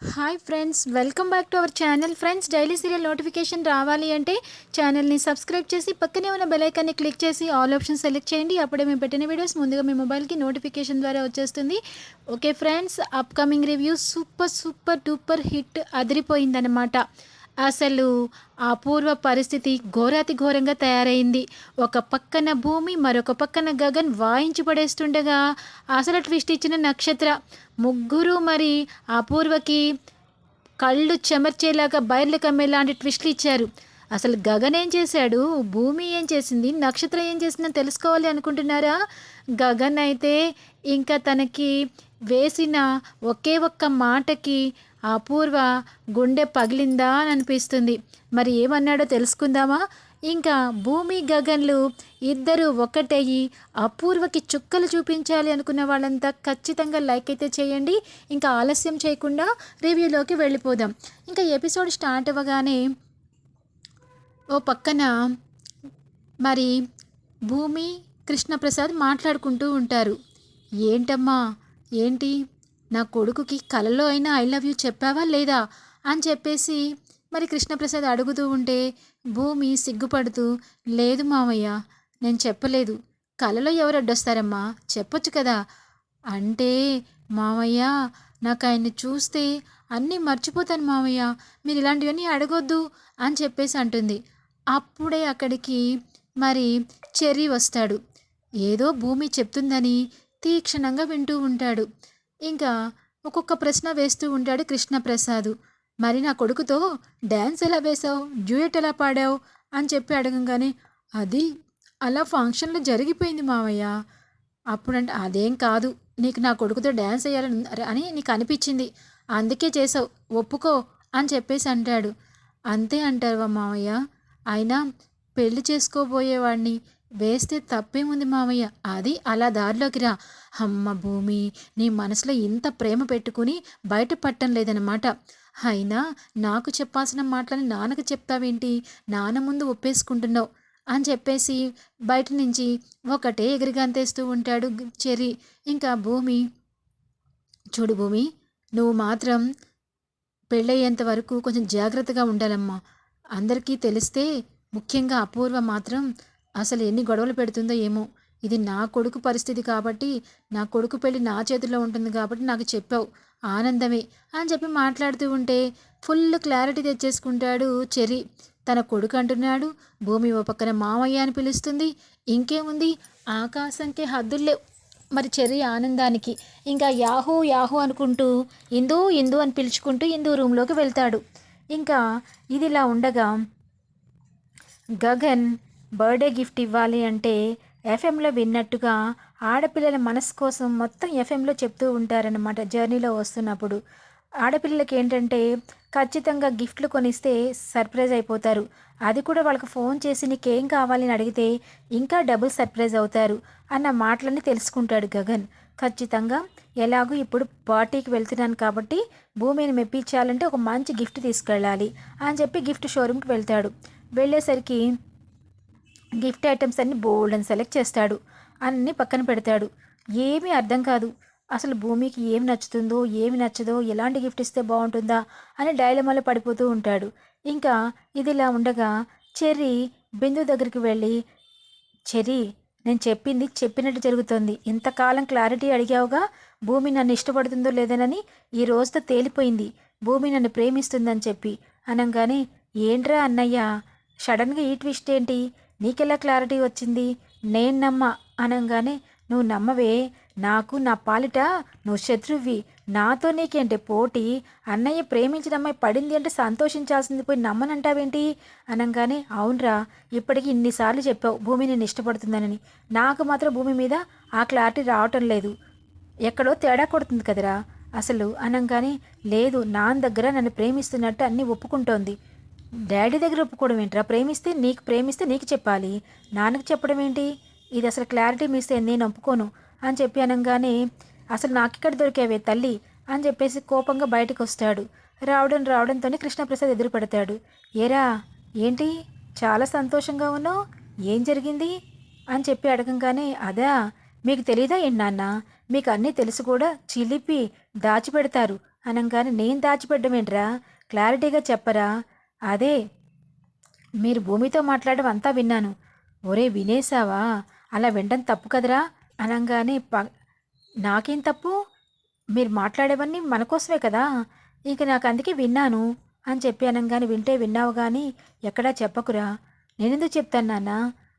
Hi friends welcome back to our channel friends daily serial notification రావాలి అంటే ఛానల్ని subscribe చేసి పక్కనే ఉన్న బెలైకాన్ని క్లిక్ చేసి ఆల్ ఆప్షన్ సెలెక్ట్ చేయండి. అప్పుడే మేము పెట్టిన వీడియోస్ ముందుగా మీ మొబైల్కి నోటిఫికేషన్ ద్వారా వచ్చేస్తుంది. Okay friends upcoming review super super duper hit అదిరిపోయిందనమాట అసలు అపూర్వ పరిస్థితి ఘోరాతి ఘోరంగా తయారైంది. ఒక పక్కన భూమి మరొక పక్కన గగన్ వాయించి పడేస్తుండగా అసలు ట్విస్ట్ ఇచ్చిన నక్షత్ర. ముగ్గురు మరి అపూర్వకి కళ్ళు చెమర్చేలాగా బయర్లు కమ్మేలాంటి ట్విస్ట్లు ఇచ్చారు. అసలు గగన్ ఏం చేశాడు? భూమి ఏం చేసింది? నక్షత్రం ఏం చేసిందని తెలుసుకోవాలి అనుకుంటున్నారా? గగన్ అయితే ఇంకా తనకి వేసిన ఒకే ఒక్క మాటకి అపూర్వ గుండె పగిలిందా అని అనిపిస్తుంది. మరి ఏమన్నాడో తెలుసుకుందామా? ఇంకా భూమి గగన్లు ఇద్దరు ఒకటయ్యి అపూర్వకి చుక్కలు చూపించాలి అనుకున్న వాళ్ళంతా ఖచ్చితంగా లైక్ అయితే చేయండి. ఇంకా ఆలస్యం చేయకుండా రివ్యూలోకి వెళ్ళిపోదాం. ఇంకా ఎపిసోడ్ స్టార్ట్ అవ్వగానే ఓ పక్కన మరి భూమి కృష్ణప్రసాద్ మాట్లాడుకుంటూ ఉంటారు. ఏంటమ్మా? ఏంటి? నా కొడుకుకి కలలో అయినా ఐ లవ్ యూ చెప్పావా లేదా? అని చెప్పేసి మరి కృష్ణప్రసాద్ అడుగుతూ ఉంటే భూమి సిగ్గుపడుతూ లేదు మామయ్య నేను చెప్పలేదు. కలలో ఎవరు అడ్డొస్తారమ్మా? చెప్పొచ్చు కదా. అంటే మామయ్య నాకు ఆయన్ని చూస్తే అన్నీ మర్చిపోతాను మామయ్య మీరు ఇలాంటివన్నీ అడగొద్దు అని చెప్పేసి అంటుంది. అప్పుడే అక్కడికి మరి చెర్రీ వస్తాడు. ఏదో భూమి చెప్తుందని తీక్షణంగా వింటూ ఉంటాడు. ఇంకా ఒక్కొక్క ప్రశ్న వేస్తూ ఉంటాడు కృష్ణప్రసాద్. మరి నా కొడుకుతో డ్యాన్స్ ఎలా వేశావు? డ్యూయట్ ఎలా పాడావు? అని చెప్పి అడగంగానే అది అలా ఫంక్షన్లో జరిగిపోయింది మావయ్య. అప్పుడంటే అదేం కాదు. నీకు నా కొడుకుతో డ్యాన్స్ వేయాలని అని నీకు అనిపించింది. అందుకే చేసావు ఒప్పుకో అని చెప్పేసి అంటాడు. అంతే అంటారు మావయ్య. అయినా పెళ్ళి చేసుకోబోయేవాడిని వేస్తే తప్పేముంది మామయ్య అది అలా దారిలోకి రా. అమ్మ భూమి నీ మనసులో ఇంత ప్రేమ పెట్టుకుని బయట పట్టం లేదనమాట అయినా నాకు చెప్పాల్సిన మాటలని నాన్నకు చెప్తావేంటి? నాన్న ముందు ఒప్పేసుకుంటున్నావు. అని చెప్పేసి బయట నుంచి ఒకటే ఎగిరిగంతేస్తూ ఉంటాడు చెర్రీ. ఇంకా భూమి చూడు భూమి నువ్వు మాత్రం పెళ్ళయ్యేంత వరకు కొంచెం జాగ్రత్తగా ఉండాలమ్మా. అందరికీ తెలిస్తే ముఖ్యంగా అపూర్వ మాత్రం అసలు ఎన్ని గొడవలు పెడుతుందో ఏమో. ఇది నా కొడుకు పరిస్థితి కాబట్టి నా కొడుకు పెళ్ళి నా చేతిలో ఉంటుంది కాబట్టి నాకు చెప్పావు. ఆనందమే అని చెప్పి మాట్లాడుతూ ఉంటే ఫుల్ క్లారిటీ తెచ్చేసుకుంటాడు చెరి తన కొడుకు అంటున్నాడు భూమి ఓ పక్కన మామయ్య అని పిలుస్తుంది. ఇంకేముంది? ఆకాశంకే హద్దుల్లేవు మరి చెర్రీ ఆనందానికి ఇంకా యాహూ యాహూ అనుకుంటూ ఇందు ఇందు అని పిలుచుకుంటూ ఇందు రూమ్లోకి వెళ్తాడు. ఇంకా ఇది ఇలా ఉండగా గగన్ బర్త్డే గిఫ్ట్ ఇవ్వాలి అంటే ఎఫ్ఎంలో విన్నట్టుగా ఆడపిల్లల మనసు కోసం మొత్తం ఎఫ్ఎంలో చెప్తూ ఉంటారనమాట జర్నీలో వస్తున్నప్పుడు. ఆడపిల్లలకి ఏంటంటే ఖచ్చితంగా గిఫ్ట్లు కొనిస్తే సర్ప్రైజ్ అయిపోతారు. అది కూడా వాళ్ళకి ఫోన్ చేసి నీకేం కావాలని అడిగితే ఇంకా డబుల్ సర్ప్రైజ్ అవుతారు అన్న మాటలని తెలుసుకుంటాడు గగన్. ఖచ్చితంగా ఎలాగో ఇప్పుడు పార్టీకి వెళ్తున్నాను కాబట్టి భూమిని మెప్పించాలంటే ఒక మంచి గిఫ్ట్ తీసుకెళ్ళాలి అని చెప్పి గిఫ్ట్ షోరూమ్కి వెళ్తాడు. వెళ్ళేసరికి గిఫ్ట్ ఐటమ్స్ అన్ని బోల్డ్ అని సెలెక్ట్ చేస్తాడు. అన్నీ పక్కన పెడతాడు. ఏమీ అర్థం కాదు. అసలు భూమికి ఏం నచ్చుతుందో ఏమి నచ్చదో ఎలాంటి గిఫ్ట్ ఇస్తే బాగుంటుందా అని డైలమాలో పడిపోతూ ఉంటాడు. ఇంకా ఇది ఇలా ఉండగా చెర్రీ బిందు దగ్గరికి వెళ్ళి చెర్రీ నేను చెప్పింది చెప్పినట్టు జరుగుతుంది. ఇంతకాలం క్లారిటీ అడిగావుగా? భూమి నన్ను ఇష్టపడుతుందో లేదనని ఈ రోజుతో తేలిపోయింది. భూమి నన్ను ప్రేమిస్తుందని చెప్పి. అనగానే ఏంట్రా అన్నయ్య సడన్గా ఈ ట్విస్ట్ ఏంటి? నీకెలా క్లారిటీ వచ్చింది? నేను నమ్మ అనగానే నువ్వు నమ్మవే. నాకు నా పాలిట నువ్వు శత్రువి. నాతో నీకేంటి పోటీ? అన్నయ్య ప్రేమించిన అమ్మాయి పడింది అంటే సంతోషించాల్సింది పోయి నమ్మనంటావేంటి? అనగానే అవునరా. ఇప్పటికి ఇన్నిసార్లు చెప్పావు భూమి నేను ఇష్టపడుతుందనని. నాకు మాత్రం భూమి మీద ఆ క్లారిటీ రావటం లేదు. ఎక్కడో తేడా కొడుతుంది కదరా. అసలు? అనగానే లేదు. నాన్న దగ్గర నన్ను ప్రేమిస్తున్నట్టు అన్నీ ఒప్పుకుంటోంది. డాడీ దగ్గర ఒప్పుకోవడం ఏంట్రా? ప్రేమిస్తే నీకు ప్రేమిస్తే నీకు చెప్పాలి. నాన్నకు చెప్పడం ఏంటి? ఇది అసలు క్లారిటీ మిస్ అయింది నేను ఒప్పుకోను అని చెప్పి అనగానే అసలు నాకిక్కడ దొరికావే తల్లి అని చెప్పేసి కోపంగా బయటకు వస్తాడు. రావడం రావడంతోనే కృష్ణప్రసాద్ ఎదురు పెడతాడు ఏరా ఏంటి? చాలా సంతోషంగా ఉన్నావు? ఏం జరిగింది? అని చెప్పి అడగంగానే అదా మీకు తెలీదా ఏంటి నాన్న? మీకు అన్నీ తెలుసు కూడా? చిలిపి దాచిపెడతారు. అనగానే నేను దాచిపెట్టడం ఏంట్రా? క్లారిటీగా చెప్పరా? అదే మీరు భూమితో మాట్లాడడం అంతా విన్నాను. ఒరే వినేసావా అలా వినడం తప్పు కదరా? అనగానే ప నాకేం తప్పు? మీరు మాట్లాడేవన్నీ మన కోసమే కదా? ఇక నాకు అందుకే విన్నాను అని చెప్పి అనగానే వింటే విన్నావు కానీ ఎక్కడా చెప్పకురా. నేనెందుకు చెప్తాను నాన్న?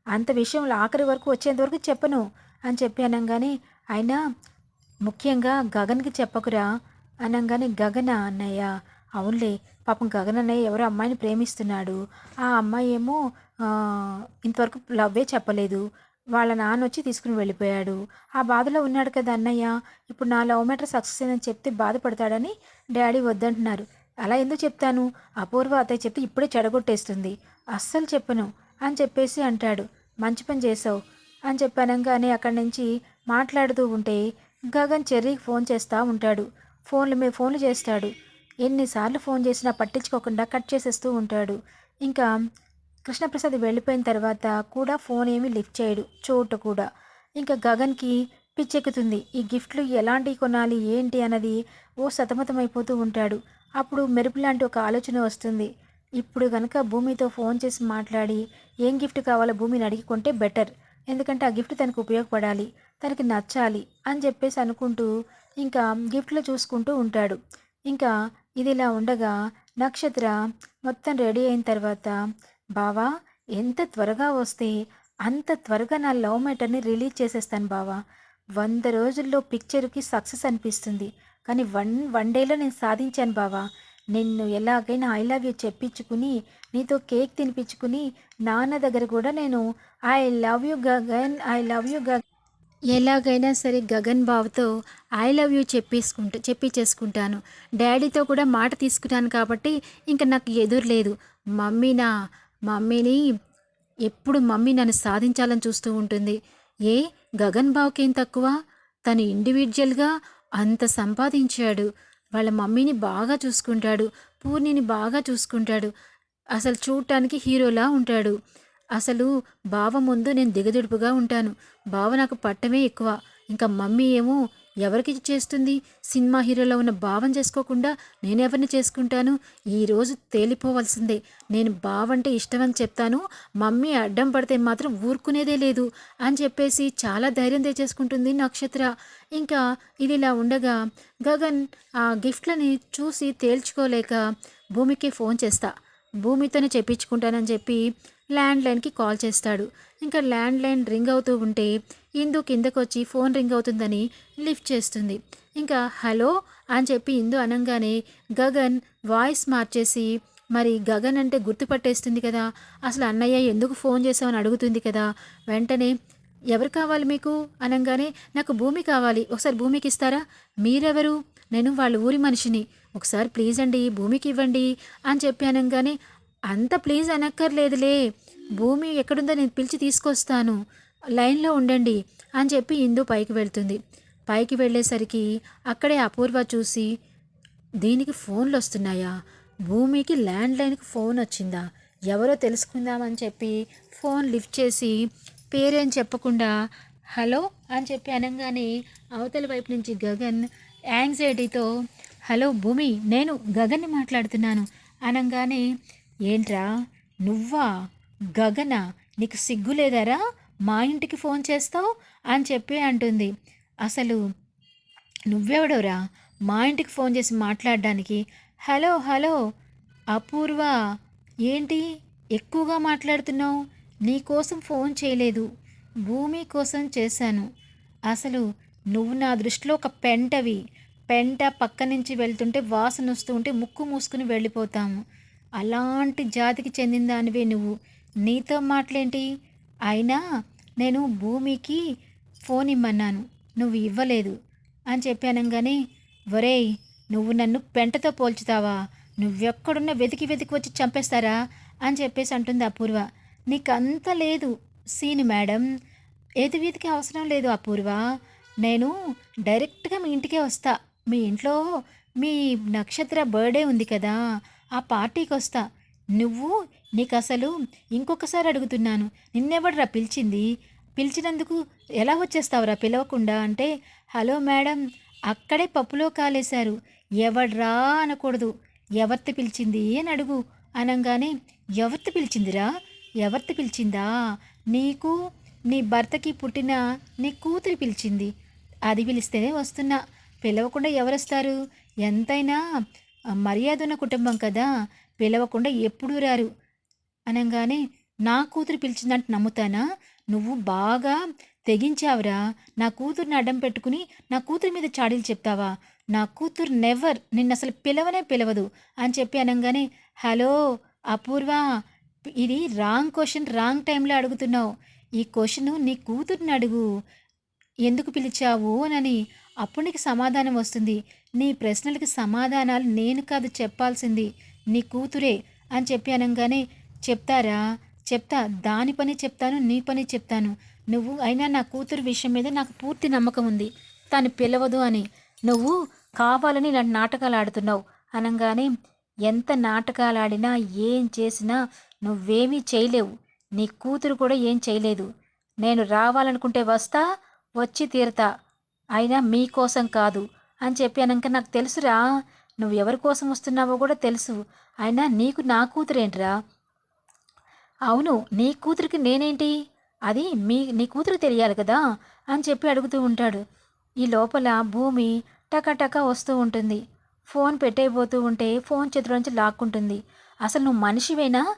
అంత విషయంలో ఆఖరి వరకు వచ్చేంత వరకు చెప్పను అని చెప్పి అనగానే అయినా ముఖ్యంగా గగన్కి చెప్పకురా? అనగానే గగన అన్నయ్య? అవునులే పాపం గగన్ అన్నయ్య ఎవరో అమ్మాయిని ప్రేమిస్తున్నాడు. ఆ అమ్మాయి ఏమో ఇంతవరకు లవ్వే చెప్పలేదు. వాళ్ళ నాన్న వచ్చి తీసుకుని వెళ్ళిపోయాడు. ఆ బాధలో ఉన్నాడు కదా అన్నయ్య. ఇప్పుడు నా లవ్ మ్యాటర్ సక్సెస్ అయిందని చెప్తే బాధపడతాడని డాడీ వద్దంటున్నారు. అలా ఎందుకు చెప్తాను? అపూర్వ అతయ్య చెప్తే ఇప్పుడే చెడగొట్టేస్తుంది. అస్సలు చెప్పను అని చెప్పేసి అంటాడు. మంచి పని చేసావు అని చెప్పానంగానే అక్కడి నుంచి మాట్లాడుతూ ఉంటే గగన్ చెర్రీకి ఫోన్ చేస్తూ ఉంటాడు. ఫోన్లు మీ ఫోన్లు చేస్తాడు. ఎన్నిసార్లు ఫోన్ చేసినా పట్టించుకోకుండా కట్ చేసేస్తూ ఉంటాడు. ఇంకా కృష్ణప్రసాద్ వెళ్ళిపోయిన తర్వాత కూడా ఫోన్ ఏమీ లిఫ్ట్ చేయడు చోటు కూడా. ఇంకా గగన్కి పిచ్చెక్కుతుంది ఈ గిఫ్ట్లు ఎలాంటివి కొనాలి ఏంటి అన్నది ఓ సతమతమైపోతూ ఉంటాడు. అప్పుడు మెరుపు లాంటి ఒక ఆలోచన వస్తుంది. ఇప్పుడు కనుక భూమితో ఫోన్ చేసి మాట్లాడి ఏం గిఫ్ట్ కావాలో భూమిని అడిగి కొంటే బెటర్. ఎందుకంటే ఆ గిఫ్ట్ తనకు ఉపయోగపడాలి తనకి నచ్చాలి అని చెప్పేసి అనుకుంటూ ఇంకా గిఫ్ట్లు చూసుకుంటూ ఉంటాడు. ఇంకా ఇదిలా ఉండగా నక్షత్ర మొత్తం రెడీ అయిన తర్వాత బావా ఎంత త్వరగా వస్తే అంత త్వరగా నా లవ్ మ్యాటర్ని రిలీజ్ చేసేస్తాను బావా. వంద రోజుల్లో పిక్చర్కి సక్సెస్ అనిపిస్తుంది. కానీ వన్ వన్ డేలో నేను సాధించాను బావా. నిన్ను ఎలాగైనా ఐ లవ్ యూ చెప్పించుకుని నీతో కేక్ తినిపించుకుని నాన్న దగ్గర కూడా నేను I love you Gagan I love you Gagan ఎలాగైనా సరే గగన్ బావతో ఐ లవ్ యూ చెప్పేసుకుంటా చెప్పించేసుకుంటాను. డాడీతో కూడా మాట తీసుకుంటాను కాబట్టి ఇంకా నాకు ఎదురు లేదు. మమ్మీ నా మమ్మీని ఎప్పుడు మమ్మీ నన్ను సాధించాలని చూస్తూ ఉంటుంది. ఏ గగన్ బావకేం తక్కువ? తను ఇండివిజువల్గా అంత సంపాదించాడు. వాళ్ళ మమ్మీని బాగా చూసుకుంటాడు. పూర్ణిని బాగా చూసుకుంటాడు. అసలు చూడటానికి హీరోలా ఉంటాడు. అసలు బావ ముందు నేను దిగదుడుపుగా ఉంటాను. బావ నాకు పట్టమే ఎక్కువ. ఇంకా మమ్మీ ఏమో ఎవరికి చేస్తుంది? సినిమా హీరోలో ఉన్న భావం చేసుకోకుండా నేనెవరిని చేసుకుంటాను? ఈరోజు తేలిపోవాల్సిందే. నేను బావంటే ఇష్టమని చెప్తాను. మమ్మీ అడ్డం పడితే మాత్రం ఊరుకునేదే లేదు అని చెప్పేసి చాలా ధైర్యం తెచ్చేసుకుంటుంది నక్షత్ర. ఇంకా ఇది ఇలా ఉండగా గగన్ ఆ గిఫ్ట్లని చూసి తేల్చుకోలేక భూమికి ఫోన్ చేస్తా. భూమితోనే చెప్పించుకుంటానని చెప్పి ల్యాండ్ లైన్కి కాల్ చేస్తాడు. ఇంకా ల్యాండ్ లైన్ రింగ్ అవుతూ ఉంటే ఇందు కిందకు వచ్చి ఫోన్ రింగ్ అవుతుందని లిఫ్ట్ చేస్తుంది. ఇంకా హలో అని చెప్పి ఇందు అనగానే గగన్ వాయిస్ మార్చేసి మరి గగన్ అంటే గుర్తుపట్టేస్తుంది కదా అసలు అన్నయ్య ఎందుకు ఫోన్ చేసావని అడుగుతుంది కదా వెంటనే ఎవరు కావాలి మీకు? అనగానే నాకు భూమి కావాలి. ఒకసారి భూమికి ఇస్తారా? మీరెవరు? నేను వాళ్ళ ఊరి మనిషిని. ఒకసారి ప్లీజ్ అండి భూమికి ఇవ్వండి అని చెప్పి అనగానే అంత ప్లీజ్ అనక్కర్లేదులే. భూమి ఎక్కడుందో నేను పిలిచి తీసుకొస్తాను. లైన్లో ఉండండి అని చెప్పి ఇందు పైకి వెళ్తుంది. పైకి వెళ్ళేసరికి అక్కడే అపూర్వ చూసి దీనికి ఫోన్లు వస్తున్నాయా? భూమికి ల్యాండ్ లైన్కి ఫోన్ వచ్చిందా? ఎవరో తెలుసుకుందామని చెప్పి ఫోన్ లిఫ్ట్ చేసి పేరేం చెప్పకుండా హలో అని చెప్పి అనగానే అవతల వైపు నుంచి గగన్ యాంగ్జైటీతో హలో భూమి నేను గగన్ని మాట్లాడుతున్నాను అనగానే ఏంట్రా? నువ్వా? గగన? నీకు సిగ్గులేదరా మా ఇంటికి ఫోన్ చేస్తావు? అని చెప్పి అంటుంది. అసలు నువ్వెవడోరా? మా ఇంటికి ఫోన్ చేసి మాట్లాడడానికి. హలో హలో అపూర్వ ఏంటి? ఎక్కువగా మాట్లాడుతున్నావు? నీకోసం ఫోన్ చేయలేదు. భూమి కోసం చేశాను. అసలు నువ్వు నా దృష్టిలో ఒక పెంటవి. పెంట పక్క నుంచి వెళ్తుంటే వాసన వస్తూ ఉంటే ముక్కు మూసుకుని వెళ్ళిపోతాము. అలాంటి జాతికి చెందిన దానివే నువ్వు. నీతో మాటలేంటి అయినా నేను భూమికి ఫోన్ ఇమ్మన్నాను. నువ్వు ఇవ్వలేదు అని చెప్పానంగానే ఒరేయ్ నువ్వు నన్ను పెంటతో పోల్చుతావా? నువ్వెక్కడున్నా వెతికి వెతికి వచ్చి చంపేస్తారా? అని చెప్పేసి అంటుంది అపూర్వ. నీకంత లేదు సీన్ మేడం. ఏది వీధికి అవసరం లేదు అపూర్వ. నేను డైరెక్ట్గా మీ ఇంటికే వస్తా. మీ ఇంట్లో మీ నక్షత్ర బర్త్డే ఉంది కదా. ఆ పార్టీకి వస్తా నువ్వు నీకు అసలు ఇంకొకసారి అడుగుతున్నాను. నిన్నెవడరా పిలిచింది? పిలిచినందుకు ఎలా వచ్చేస్తావురా పిలవకుండా? అంటే హలో మేడం అక్కడే పప్పులో కాలేశారు. ఎవడ్రా అనకూడదు. ఎవరితో పిలిచింది అని అడుగు. అనగానే ఎవరితో పిలిచిందిరా? ఎవరితో పిలిచిందా? నీకు నీ భర్తకి పుట్టిన నీ కూతురు పిలిచింది. అది పిలిస్తేనే వస్తున్నా. పిలవకుండా ఎవరొస్తారు? ఎంతైనా మర్యాద ఉన్న కుటుంబం కదా పిలవకుండా ఎప్పుడూ రారు. అనగానే నా కూతురు పిలిచిందంటే నమ్ముతానా? నువ్వు బాగా తెగించావురా. నా కూతురుని అడ్డం పెట్టుకుని నా కూతురు మీద చాడీలు చెప్తావా? నా కూతురు నెవర్ నిన్ను అసలు పిలవనే పిలవదు అని చెప్పి అనగానే హలో అపూర్వ ఇది రాంగ్ క్వశ్చన్ రాంగ్ టైంలో అడుగుతున్నావు. ఈ క్వశ్చన్ నీ కూతుర్ని అడుగు. ఎందుకు పిలిచావు? అని అప్పుడు నీకు సమాధానం వస్తుంది. నీ ప్రశ్నలకి సమాధానాలు నేను కాదు చెప్పాల్సింది నీ కూతురే అని చెప్పి అనగానే చెప్తారా? చెప్తా. దాని పని చెప్తాను నీ పని చెప్తాను. నువ్వు అయినా నా కూతురు విషయం మీద నాకు పూర్తి నమ్మకం ఉంది. తను పిలవదు అని. నువ్వు కావాలని ఇలాంటి నాటకాలు ఆడుతున్నావు. అనగానే ఎంత నాటకాలు ఆడినా ఏం చేసినా నువ్వేమీ చేయలేవు. నీ కూతురు కూడా ఏం చేయలేదు. నేను రావాలనుకుంటే వస్తా వచ్చి తీరతా. అయినా మీకోసం కాదు అని చెప్పి అనంక నాకు తెలుసురా నువ్వు ఎవరి కోసం వస్తున్నావో కూడా తెలుసు. అయినా నీకు నా కూతురేంట్రా అవును నీ కూతురికి నేనేంటి? అది మీ నీ కూతురు తెలియాలి కదా? అని చెప్పి అడుగుతూ ఉంటాడు. ఈ లోపల భూమి టకటక వస్తూ ఉంటుంది. ఫోన్ పెట్టేయబోతూ ఉంటే ఫోన్ చేతిలోంచి లాక్కుంటుంది. అసలు నువ్వు మనిషివేనా?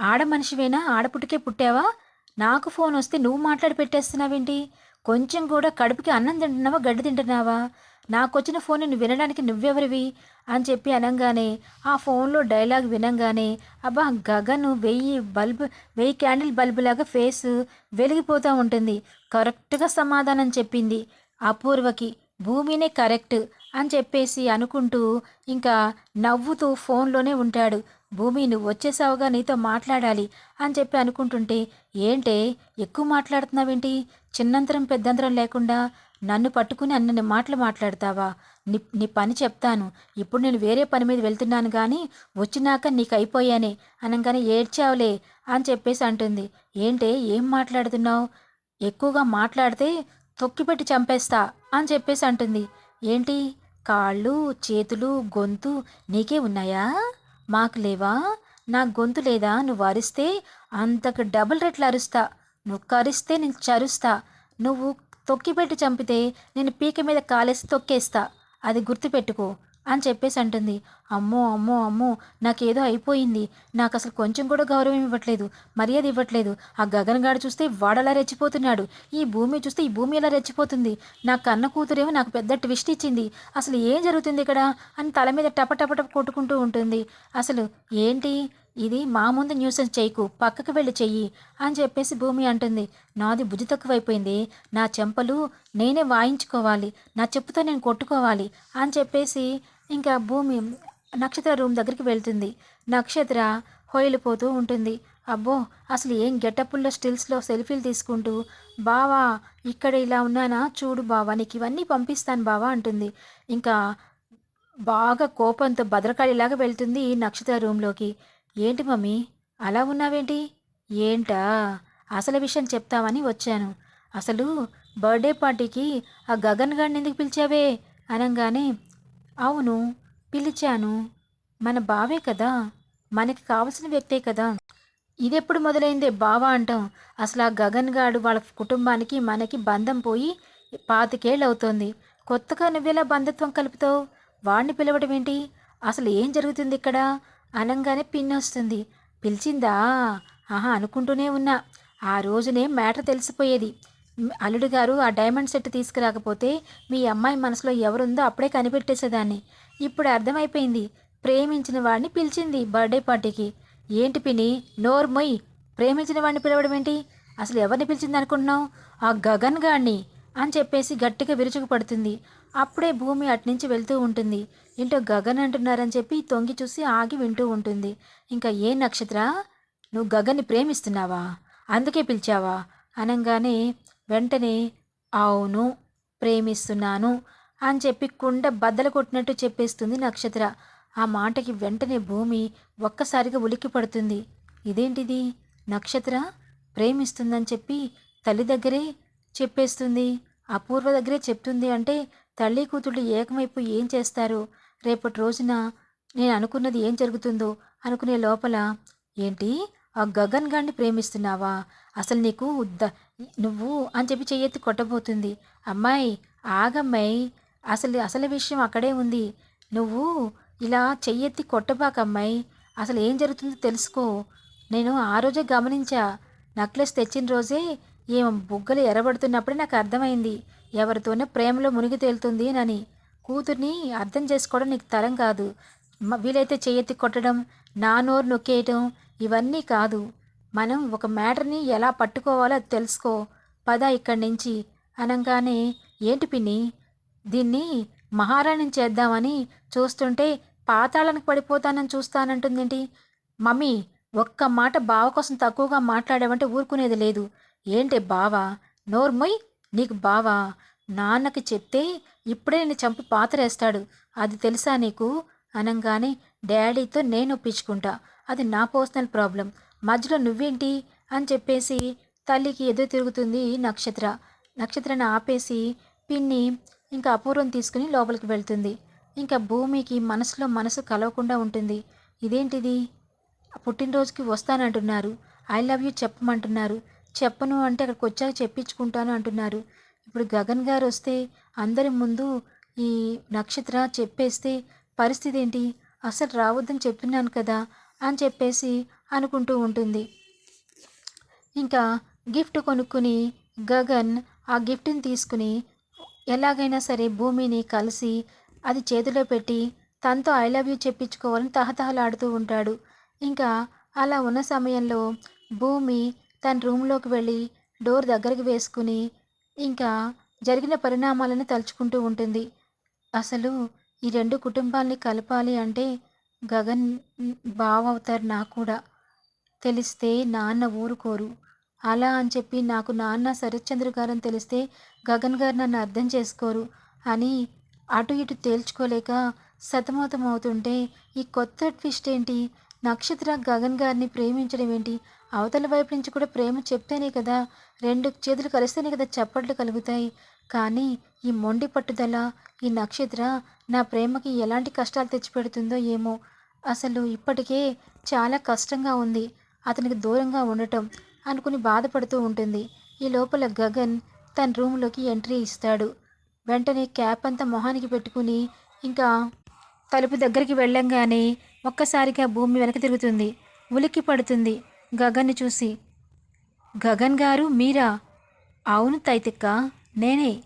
ఆడ మనిషివేనా? ఆడపుట్టుకే పుట్టావా? నాకు ఫోన్ వస్తే నువ్వు మాట్లాడి పెట్టేస్తున్నావేంటి? కొంచెం కూడా కడుపుకి అన్నం తింటున్నావా గడ్డి తింటున్నావా? నాకు వచ్చిన ఫోన్ నువ్వు వినడానికి నువ్వెవరివి? అని చెప్పి అనగానే ఆ ఫోన్లో డైలాగ్ వినంగానే అబ్బా గగను వెయ్యి బల్బ్ వెయ్యి క్యాండిల్ బల్బులాగా ఫేస్ వెలిగిపోతూ ఉంటుంది. కరెక్ట్గా సమాధానం చెప్పింది అపూర్వకి. భూమినే కరెక్ట్ అని చెప్పేసి అనుకుంటూ ఇంకా నవ్వుతూ ఫోన్లోనే ఉంటాడు. భూమి నువ్వు వచ్చేసావుగా నీతో మాట్లాడాలి అని చెప్పి అనుకుంటుంటే ఏంటే? ఎక్కువ మాట్లాడుతున్నావేంటి? చిన్నంతరం పెద్దంతరం లేకుండా నన్ను పట్టుకుని అన్ని మాటలు మాట్లాడతావా? నీ నీ పని చెప్తాను. ఇప్పుడు నేను వేరే పని మీద వెళ్తున్నాను కానీ వచ్చినాక నీకు అయిపోయానే అనగానే ఏడ్చావులే అని చెప్పేసి అంటుంది. ఏంటే? ఏం మాట్లాడుతున్నావు? ఎక్కువగా మాట్లాడితే తొక్కిపెట్టి చంపేస్తా అని చెప్పేసి అంటుంది. ఏంటి? కాళ్ళు చేతులు గొంతు నీకే ఉన్నాయా? మాకు లేవా? నా గొంతు లేదా? నువ్వు అరిస్తే అంతకు డబుల్ రెట్లు అరుస్తా. నువ్వు కరిస్తే నేను చరుస్తా. నువ్వు తొక్కిపెట్టి చంపితే నేను పీక మీద కాలేసి తొక్కేస్తా. అది గుర్తుపెట్టుకో. అని చెప్పేసి అంటుంది. అమ్మో అమ్మో అమ్మో నాకేదో అయిపోయింది. నాకు అసలు కొంచెం కూడా గౌరవం ఇవ్వట్లేదు మర్యాద ఇవ్వట్లేదు. ఆ గగన్ గాడు చూస్తే వాడలా రెచ్చిపోతున్నాడు. ఈ భూమి చూస్తే ఈ భూమి ఎలా రెచ్చిపోతుంది? నా కన్న కూతురేమో నాకు పెద్ద ట్విస్ట్ ఇచ్చింది. అసలు ఏం జరుగుతుంది ఇక్కడ? అని తల మీద టప టప టప కొట్టుకుంటూ ఉంటుంది. అసలు ఏంటి? ఇది మా ముందు న్యూసెన్స్ చేయకు పక్కకు వెళ్ళి చెయ్యి అని చెప్పేసి భూమి అంటుంది. నాది బుద్ధి తక్కువైపోయింది. నా చెంపలు నేనే వాయించుకోవాలి. నా చెప్పుతో నేను కొట్టుకోవాలి అని చెప్పేసి ఇంకా భూమి నక్షత్ర రూమ్ దగ్గరికి వెళ్తుంది. నక్షత్ర హోయిలిపోతూ ఉంటుంది. అబ్బో అసలు ఏం గెటప్పుల్లో స్టిల్స్లో సెల్ఫీలు తీసుకుంటూ బావా ఇక్కడ ఇలా ఉన్నానా? చూడు బావా నీకు ఇవన్నీ పంపిస్తాను బావా అంటుంది. ఇంకా బాగా కోపంతో భద్రకాళిలాగా వెళ్తుంది ఈ నక్షత్ర రూమ్లోకి. ఏంటి మమ్మీ అలా ఉన్నావేంటి? ఏంటా? అసలు విషయం చెప్తామని వచ్చాను. అసలు బర్త్డే పార్టీకి ఆ గగన్ గారిని ఎందుకు పిలిచావే? అనగానే అవును పిలిచాను. మన బావే కదా? మనకి కావలసిన వ్యక్తే కదా? ఇదెప్పుడు మొదలైందే బావా అంటాం. అసలు ఆ గగన్ గాడు వాళ్ళ కుటుంబానికి మనకి బంధం పోయి పాతికేళ్ళు అవుతోంది కొత్తగా నువ్వెలా బంధుత్వం కలుపుతావు? వాడిని పిలవడం ఏంటి? అసలు ఏం జరుగుతుంది ఇక్కడ? అనంగానే పిన్ వస్తుంది. పిలిచిందా? ఆహా అనుకుంటూనే ఉన్నా. ఆ రోజునే మ్యాటర్ తెలిసిపోయేది. అల్లుడు గారు ఆ డైమండ్ సెట్ తీసుకురాకపోతే మీ అమ్మాయి మనసులో ఎవరుందో అప్పుడే కనిపెట్టేసేదాన్ని. ఇప్పుడు అర్థమైపోయింది. ప్రేమించిన వాడిని పిలిచింది బర్త్డే పార్టీకి. ఏంటి పిని నోర్మొయ్ ప్రేమించిన వాడిని పిలవడం ఏంటి? అసలు ఎవరిని పిలిచింది అనుకుంటున్నావు? ఆ గగన్ గాడిని అని చెప్పేసి గట్టిగా విరుచుకు పడుతుంది. అప్పుడే భూమి అట్నుంచి వెళ్తూ ఉంటుంది. ఏంటో గగన్ అంటున్నారని చెప్పి తొంగి చూసి ఆగి వింటూ ఉంటుంది. ఇంకా ఏ నక్షత్ర? నువ్వు గగన్ని ప్రేమిస్తున్నావా? అందుకే పిలిచావా? అనగానే వెంటనే అవును ప్రేమిస్తున్నాను అని చెప్పి కుండ బద్దలు కొట్టినట్టు చెప్పేస్తుంది నక్షత్ర. ఆ మాటకి వెంటనే భూమి ఒక్కసారిగా ఉలిక్కి పడుతుంది. ఇదేంటిది? నక్షత్ర? ప్రేమిస్తుందని చెప్పి తల్లి దగ్గరే చెప్పేస్తుంది. అపూర్వ దగ్గరే చెప్తుంది అంటే తల్లి కూతుళ్ళు ఏకమైపు ఏం చేస్తారు? రేపటి రోజున నేను అనుకున్నది ఏం జరుగుతుందో అనుకునే లోపల ఏంటి? ఆ గగన్ గాన్ని ప్రేమిస్తున్నావా? అసలు నీకు ద నువ్వు అని చెప్పి చెయ్యెత్తి కొట్టబోతుంది. అమ్మాయి ఆగమ్మాయి అసలు అసలు విషయం అక్కడే ఉంది. నువ్వు ఇలా చెయ్యెత్తి కొట్టబాకమ్మాయి అసలు ఏం జరుగుతుందో తెలుసుకో. నేను ఆ రోజే గమనించా నక్లెస్ తెచ్చిన రోజే ఏం బుగ్గలు ఎరబడుతున్నప్పుడే నాకు అర్థమైంది. ఎవరితోనే ప్రేమలో మునిగి తేలుతుంది అని. కూతుర్ని అర్థం చేసుకోవడం నీకు తరం కాదు. వీలైతే చెయ్యెత్తి కొట్టడం నా నోరు నొక్కేయటం ఇవన్నీ కాదు. మనం ఒక మ్యాటర్ని ఎలా పట్టుకోవాలో అది తెలుసుకో. పద ఇక్కడి నుంచి. అనగానే ఏంటి పిన్ని? దీన్ని మహారాణిని చేద్దామని చూస్తుంటే పాతాళానికి పడిపోతానని చూస్తానంటుందేంటి? మమ్మీ ఒక్క మాట బావ కోసం తక్కువగా మాట్లాడావంటే ఊరుకునేది లేదు. ఏంటి బావా? నోర్మొయ్ నీకు బావా? నాన్నకి చెప్తే ఇప్పుడే నేను చంపి పాతరేస్తాడు. అది తెలుసా నీకు? అనంగానే డాడీతో నేను ఒప్పించుకుంటా. అది నా పర్సనల్ ప్రాబ్లం. మధ్యలో నువ్వేంటి? అని చెప్పేసి తల్లికి ఎదురు తిరుగుతుంది నక్షత్ర. నక్షత్రాన్ని ఆపేసి పిన్ని ఇంకా అపూర్వం తీసుకుని లోపలికి వెళ్తుంది. ఇంకా భూమికి మనసులో మనసు కలవకుండా ఉంటుంది. ఇదేంటిది? పుట్టినరోజుకి వస్తానంటున్నారు. ఐ లవ్ యూ చెప్పమంటున్నారు. చెప్పను అంటే అక్కడికి వచ్చాక చెప్పించుకుంటాను అంటున్నారు. ఇప్పుడు గగన్ గారు వస్తే అందరి ముందు ఈ నక్షత్ర చెప్పేస్తే పరిస్థితి ఏంటి? అసలు రావద్దని చెప్తున్నాను కదా అని చెప్పేసి అనుకుంటూ ఉంటుంది. ఇంకా గిఫ్ట్ కొనుక్కుని గగన్ ఆ గిఫ్ట్ని తీసుకుని ఎలాగైనా సరే భూమిని కలిసి అది చేతిలో పెట్టి తనతో ఐ లవ్ యూ చెప్పించుకోవాలని తహతహలాడుతూ ఉంటాడు. ఇంకా అలా ఉన్న సమయంలో భూమి తన రూమ్లోకి వెళ్ళి డోర్ దగ్గరికి వేసుకుని ఇంకా జరిగిన పరిణామాలను తలుచుకుంటూ ఉంటుంది. అసలు ఈ రెండు కుటుంబాల్ని కలపాలి అంటే గగన్ బావ అవుతారు నాకు కూడా. తెలిస్తే నాన్న ఊరుకోరు. అలా అని చెప్పి నాకు నాన్న శరత్చంద్ర గారని తెలిస్తే గగన్ గారు నన్ను అర్థం చేసుకోరు అని అటు ఇటు తేల్చుకోలేక సతమతం అవుతుంటే ఈ కొత్త ట్విస్ట్ ఏంటి? నక్షత్ర గగన్ గారిని ప్రేమించడం ఏంటి? అవతల వైపు నుంచి కూడా ప్రేమ చెప్తేనే కదా రెండు చేతులు కలిస్తేనే కదా చప్పట్లు కలుగుతాయి. కానీ ఈ మొండి పట్టుదల ఈ నక్షత్ర నా ప్రేమకి ఎలాంటి కష్టాలు తెచ్చిపెడుతుందో ఏమో. అసలు ఇప్పటికే చాలా కష్టంగా ఉంది. అతనికి దూరంగా ఉండటం అనుకుని బాధపడుతూ ఉంటుంది. ఈ లోపల గగన్ తన రూమ్లోకి ఎంట్రీ ఇస్తాడు. వెంటనే క్యాప్ అంతా మొహానికి పెట్టుకుని ఇంకా తలుపు దగ్గరికి వెళ్ళంగానే ఒక్కసారిగా భూమి వెనక తిరుగుతుంది. ఉలిక్కి పడుతుంది గగన్ని చూసి. గగన్ గారు మీరా? అవును తైతిక్క నేనే.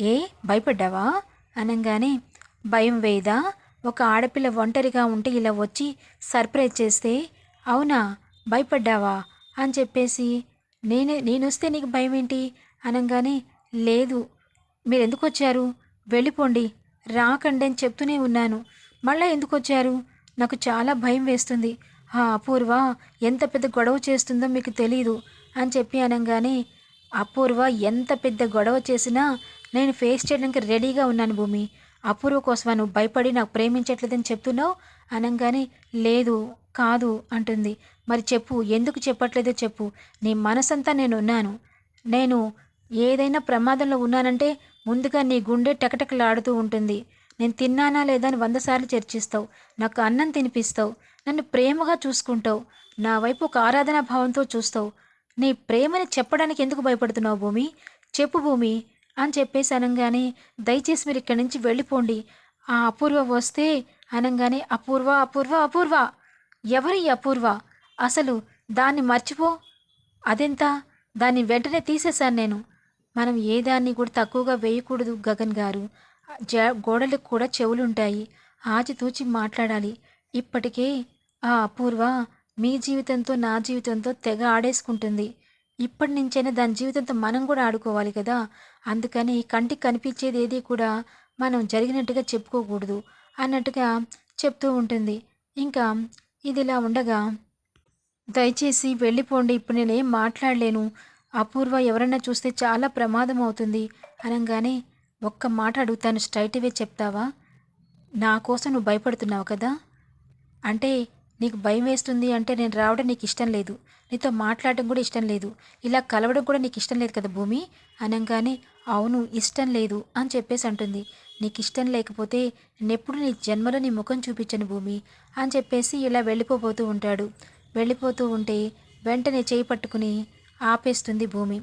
ఏ భయపడ్డావా? అనగానే. భయం వేయదా? ఒక ఆడపిల్ల ఒంటరిగా ఉంటే ఇలా వచ్చి సర్ప్రైజ్ చేస్తే? అవునా? భయపడ్డావా? అని చెప్పేసి నేనే నేను వస్తే నీకు భయం ఏంటి అనగానే లేదు. మీరు ఎందుకు వచ్చారు వెళ్ళిపోండి. రాకండి అని చెప్తూనే ఉన్నాను. మళ్ళీ ఎందుకు వచ్చారు నాకు చాలా భయం వేస్తుంది. ఆ అపూర్వ ఎంత పెద్ద గొడవ చేస్తుందో మీకు తెలీదు అని చెప్పి అనగానే అపూర్వ ఎంత పెద్ద గొడవ చేసినా నేను ఫేస్ చేయడానికి రెడీగా ఉన్నాను భూమి. అపూర్వ కోసమా నువ్వు భయపడి నాకు ప్రేమించట్లేదని చెప్తున్నావు? అనగానే లేదు కాదు అంటుంది. మరి చెప్పు ఎందుకు చెప్పట్లేదో చెప్పు. నీ మనసంతా నేను ఉన్నాను నేను ఏదైనా ప్రమాదంలో ఉన్నానంటే ముందుగా నీ గుండె టకటకలాడుతూ ఉంటుంది. నేను తిన్నానా లేదా అని వంద సార్లు చర్చిస్తావు. నాకు అన్నం తినిపిస్తావు. నన్ను ప్రేమగా చూసుకుంటావు. నా వైపు ఒక ఆరాధనా భావంతో చూస్తావు. నీ ప్రేమని చెప్పడానికి ఎందుకు భయపడుతున్నావు భూమి? చెప్పు భూమి అని చెప్పేసి అనగానే దయచేసి మీరు ఇక్కడి నుంచి వెళ్ళిపోండి. ఆ అపూర్వ వస్తే అనగానే అపూర్వ అపూర్వ అపూర్వ. ఎవరి ఈ అపూర్వ? అసలు దాన్ని మర్చిపో. అదెంత? దాన్ని వెంటనే తీసేశాను నేను. మనం ఏ దాన్ని కూడా తక్కువగా వేయకూడదు గగన్ గారు. జ గోడలకు కూడా చెవులుంటాయి. ఆచితూచి మాట్లాడాలి. ఇప్పటికే ఆ అపూర్వ మీ జీవితంతో నా జీవితంతో తెగ ఆడేసుకుంటుంది. ఇప్పటి నుంచైనా దాని జీవితంతో మనం కూడా ఆడుకోవాలి కదా. అందుకని కంటికి కనిపించేది ఏది కూడా మనం జరిగినట్టుగా చెప్పుకోకూడదు అన్నట్టుగా చెప్తూ ఉంటుంది. ఇంకా ఇది ఇలా ఉండగా దయచేసి వెళ్ళిపోండి ఇప్పుడు నేనేం మాట్లాడలేను. అపూర్వ ఎవరన్నా చూస్తే చాలా ప్రమాదం అవుతుంది అనగానే ఒక్క మాట అడుగుతాను స్ట్రైట్ అవే చెప్తావా? నా కోసం నువ్వు భయపడుతున్నావు కదా? అంటే నీకు భయం వేస్తుంది అంటే నేను రావడం నీకు ఇష్టం లేదు. నీతో మాట్లాడడం కూడా ఇష్టం లేదు. ఇలా కలవడం కూడా నీకు ఇష్టం లేదు కదా భూమి? అనగానే అవును ఇష్టం లేదు అని చెప్పేసి అంటుంది. నీకు ఇష్టం లేకపోతే నేనెప్పుడు నీ జన్మలో నీ ముఖం చూపించను భూమి? అని చెప్పేసి ఇలా వెళ్ళిపోబోతూ ఉంటాడు. వెళ్ళిపోతూ ఉంటే వెంటనే చేయి పట్టుకుని ఆపేస్తుంది భూమి.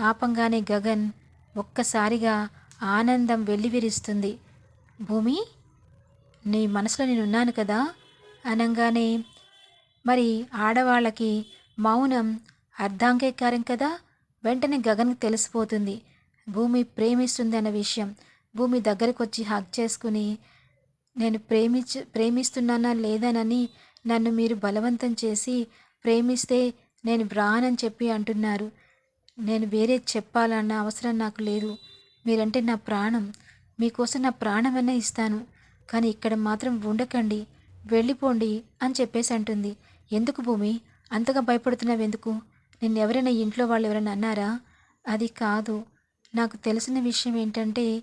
ఆపంగానే గగన్ ఒక్కసారిగా ఆనందం వెల్లివిరుస్తుంది. భూమి నీ మనసులో నేను ఉన్నాను కదా? అనగానే మరి ఆడవాళ్ళకి మౌనం అర్ధాంగీకారం కదా? వెంటనే గగన్కి తెలిసిపోతుంది. భూమి ప్రేమిస్తుంది అన్న విషయం. భూమి దగ్గరకు వచ్చి హక్ చేసుకుని నేను ప్రేమించ ప్రేమిస్తున్నానా లేదానని నన్ను మీరు బలవంతం చేసి ప్రేమిస్తే నేను బ్రానని చెప్పి అంటున్నారు. నేను వేరే చెప్పాలన్న అవసరం నాకు లేదు. మీరంటే నా ప్రాణం. మీకోసం నా ప్రాణమన్నా ఇస్తాను. కానీ ఇక్కడ మాత్రం ఉండకండి. వెళ్ళిపోండి అని చెప్పేసి అంటుంది. ఎందుకు భూమి? అంతగా భయపడుతున్నావు ఎందుకు నిన్ను ఎవరైనా ఇంట్లో వాళ్ళు ఎవరైనా అన్నారా? అది కాదు. నాకు తెలిసిన విషయం ఏంటంటే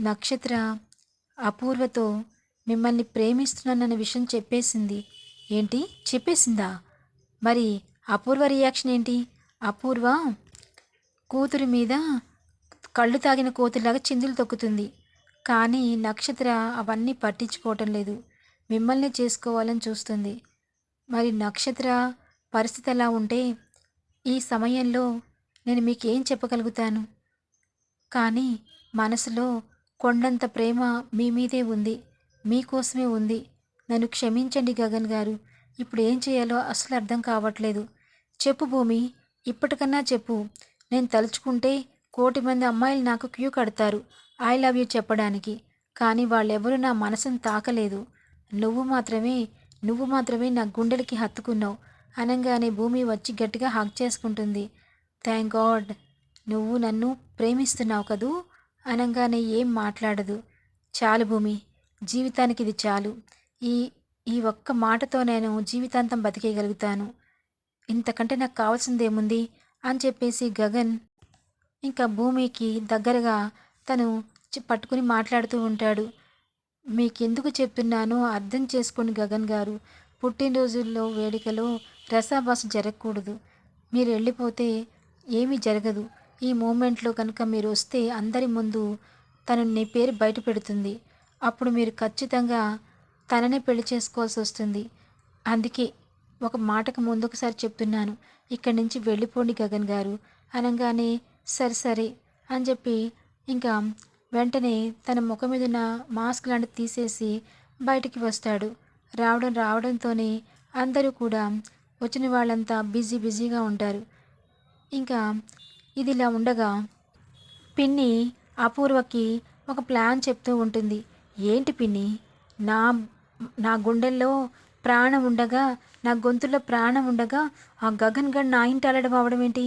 నక్షత్ర అపూర్వతో మిమ్మల్ని ప్రేమిస్తున్నానన్న విషయం చెప్పేసింది. ఏంటి? చెప్పేసిందా? మరి అపూర్వ రియాక్షన్ ఏంటి? అపూర్వ కూతురి మీద కళ్ళు తాగిన కోతులాగా చిందులు తొక్కుతుంది. కానీ నక్షత్ర అవన్నీ పట్టించుకోవటం లేదు. మిమ్మల్ని చేసుకోవాలని చూస్తుంది. మరి నక్షత్ర పరిస్థితి ఎలా ఉంటే ఈ సమయంలో నేను మీకు ఏం చెప్పగలుగుతాను? కానీ మనసులో కొండంత ప్రేమ మీ మీదే ఉంది. మీకోసమే ఉంది. నన్ను క్షమించండి గగన్ గారు. ఇప్పుడు ఏం చేయాలో అసలు అర్థం కావట్లేదు. చెప్పు భూమి ఇప్పటికన్నా చెప్పు. నేను తలుచుకుంటే కోటి మంది అమ్మాయిలు నాకు క్యూ కడతారు ఐ లవ్ యూ చెప్పడానికి. కానీ వాళ్ళెవరూ నా మనసును తాకలేదు. నువ్వు మాత్రమే నువ్వు మాత్రమే నా గుండెలకి హత్తుకున్నావు. అనగానే భూమి వచ్చి గట్టిగా హక్ చేసుకుంటుంది. Thank God. నువ్వు నన్ను ప్రేమిస్తున్నావు కదూ? అనగానే ఏం మాట్లాడదు. చాలు భూమి జీవితానికి ఇది చాలు. ఈ ఈ ఒక్క మాటతో నేను జీవితాంతం బతికేయగలుగుతాను. ఇంతకంటే నాకు కావాల్సిందేముంది? అని చెప్పేసి గగన్ ఇంకా భూమికి దగ్గరగా తను పట్టుకుని మాట్లాడుతూ ఉంటాడు. మీకెందుకు చెప్తున్నానో అర్థం చేసుకోండి గగన్ గారు. పుట్టినరోజుల్లో వేడుకలో రసాభాస జరగకూడదు. మీరు వెళ్ళిపోతే ఏమీ జరగదు. ఈ మూమెంట్లో కనుక మీరు వస్తే అందరి ముందు తను నీ పేరు బయట పెడుతుంది. అప్పుడు మీరు ఖచ్చితంగా తననే పెళ్ళి చేసుకోవాల్సి వస్తుంది. అందుకే ఒక మాటకు ముందొకసారి చెప్తున్నాను. ఇక్కడి నుంచి వెళ్ళిపోండి గగన్ గారు. అనగానే సరే సరే అని చెప్పి ఇంకా వెంటనే తన ముఖం మీద ఉన్న మాస్క్ లాంటి తీసేసి బయటికి వస్తాడు. రావడం రావడంతోనే అందరూ కూడా వచ్చిన వాళ్ళంతా బిజీ బిజీగా ఉంటారు. ఇంకా ఇది ఇలా ఉండగా పిన్ని అపూర్వకి ఒక ప్లాన్ చెప్తూ ఉంటుంది. ఏంటి పిన్ని? నా నా గుండెల్లో ప్రాణం ఉండగా నా గొంతులో ప్రాణం ఉండగా ఆ గగన్ గడ్ నా ఇంటి అలడం అవడం ఏంటి?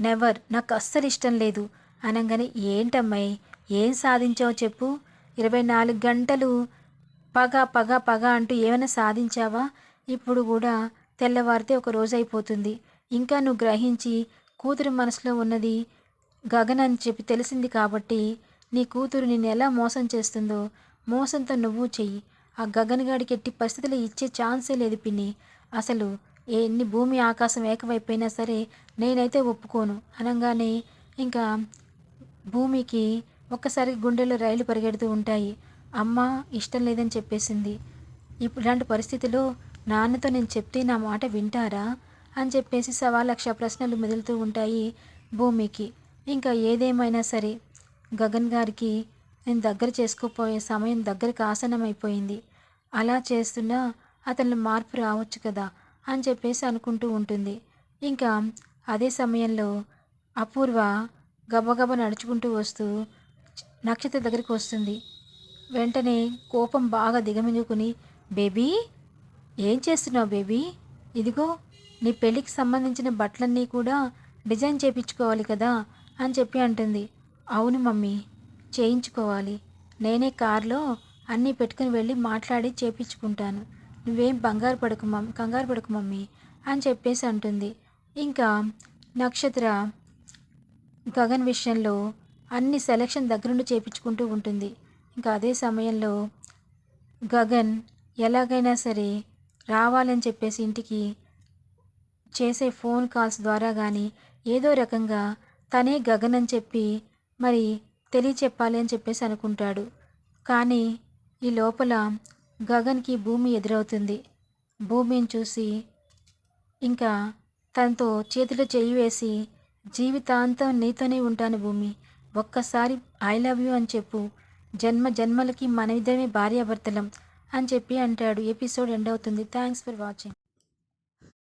నెవర్ నాకు అస్సలు ఇష్టం లేదు. అనగానే ఏంటమ్మాయి ఏం సాధించావు చెప్పు. ఇరవై నాలుగు గంటలు పగ పగ పగ అంటూ ఏమైనా సాధించావా? ఇప్పుడు కూడా తెల్లవారితే ఒక రోజు అయిపోతుంది. ఇంకా నువ్వు గ్రహించి కూతురు మనసులో ఉన్నది గగన్ అని చెప్పి తెలిసింది కాబట్టి నీ కూతురు నిన్ను ఎలా మోసం చేస్తుందో మోసంతో నువ్వు చెయ్యి. ఆ గగన్ గాడికి ఎట్టి పరిస్థితుల్లో ఇచ్చే ఛాన్సే లేదు పిన్ని. అసలు ఎన్ని భూమి ఆకాశం ఏకమైపోయినా సరే నేనైతే ఒప్పుకోను. అనగానే ఇంకా భూమికి ఒక్కసారి గుండెలో రైలు పరిగెడుతూ ఉంటాయి. అమ్మ ఇష్టం లేదని చెప్పేసింది. ఇప్పుడు ఇలాంటి పరిస్థితిలో నాన్నతో నేను చెప్తే నా మాట వింటారా అని చెప్పేసి సవా లక్ష ప్రశ్నలు మెదులుతూ ఉంటాయి భూమికి. ఇంకా ఏదేమైనా సరే గగన్ గారికి నేను దగ్గర చేసుకోపోయే సమయం దగ్గరికి ఆసనమైపోయింది అలా చేస్తున్నా అతనిలో మార్పు రావచ్చు కదా అని చెప్పేసి అనుకుంటూ ఉంటుంది. ఇంకా అదే సమయంలో అపూర్వ గబగబ నడుచుకుంటూ వస్తూ నక్షత్ర దగ్గరికి వస్తుంది. వెంటనే కోపం బాగా దిగమింగుకుని బేబీ ఏం చేస్తున్నావు బేబీ? ఇదిగో నీ పెళ్ళికి సంబంధించిన బట్టలన్నీ కూడా డిజైన్ చేయించుకోవాలి కదా అని చెప్పి అంటుంది. అవును మమ్మీ చేయించుకోవాలి. నేనే కార్లో అన్నీ పెట్టుకుని వెళ్ళి మాట్లాడి చేపించుకుంటాను. నువ్వేం బంగారు పడకు మమ్ కంగారు పడకు మమ్మీ అని చెప్పేసి అంటుంది. ఇంకా నక్షత్ర గగన్ విషయంలో అన్ని సెలక్షన్ దగ్గరుండి చేపించుకుంటూ ఉంటుంది. ఇంకా అదే సమయంలో గగన్ ఎలాగైనా సరే రావాలని చెప్పేసి ఇంటికి చేసే ఫోన్ కాల్స్ ద్వారా కానీ ఏదో రకంగా తనే గగన్ అని చెప్పి మరి తెలియచెప్పాలి అని చెప్పేసి అనుకుంటాడు. కానీ ఈ లోపల గగన్కి భూమి ఎదురవుతుంది. భూమిని చూసి ఇంకా తనతో చేతిలో చేయి వేసి జీవితాంతం నీతోనే ఉంటాను భూమి. ఒక్కసారి ఐ లవ్ యూ అని చెప్పు. జన్మ జన్మలకి మన ఇద్దరమే భార్యాభర్తలం అని చెప్పి అంటాడు. ఎపిసోడ్ ఎండ్ అవుతుంది. Thanks for watching